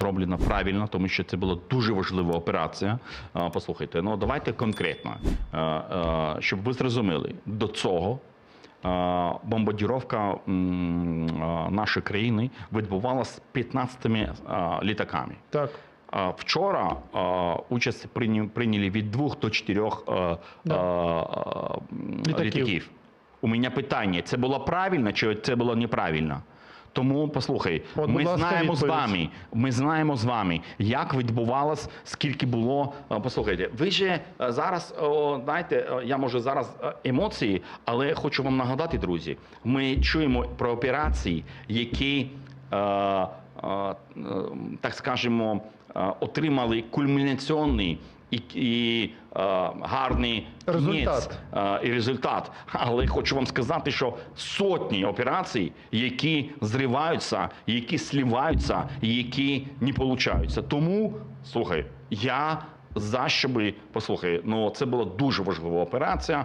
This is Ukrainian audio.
Зроблено правильно, тому що це була дуже важлива операція. Послухайте, ну давайте конкретно, А, а, щоб ви зрозуміли, до цього бомбардіровка нашої країни відбувалася 15 літаками. Так. Вчора участь прийня- прийняли від двох до чотирьох а, Да. а, Літаків. літаків. У мене питання: це було правильно чи це було неправильно? Тому послухай, От, ми ласка, знаємо з вами, ми знаємо з вами, як відбувалось, скільки було. Послухайте, ви же е, зараз, о, знаєте, е, я може зараз е, емоції, але хочу вам нагадати, друзі, ми чуємо про операції, які. е, е, е, так скажемо, е, отримали кульмінаційний і, і е, гарний Результат. кінець, е, і результат. Але хочу вам сказати, що сотні операцій, які зриваються, які сліваються, які не получаються. Тому слухай, я за щоби послухай, ну це була дуже важлива операція.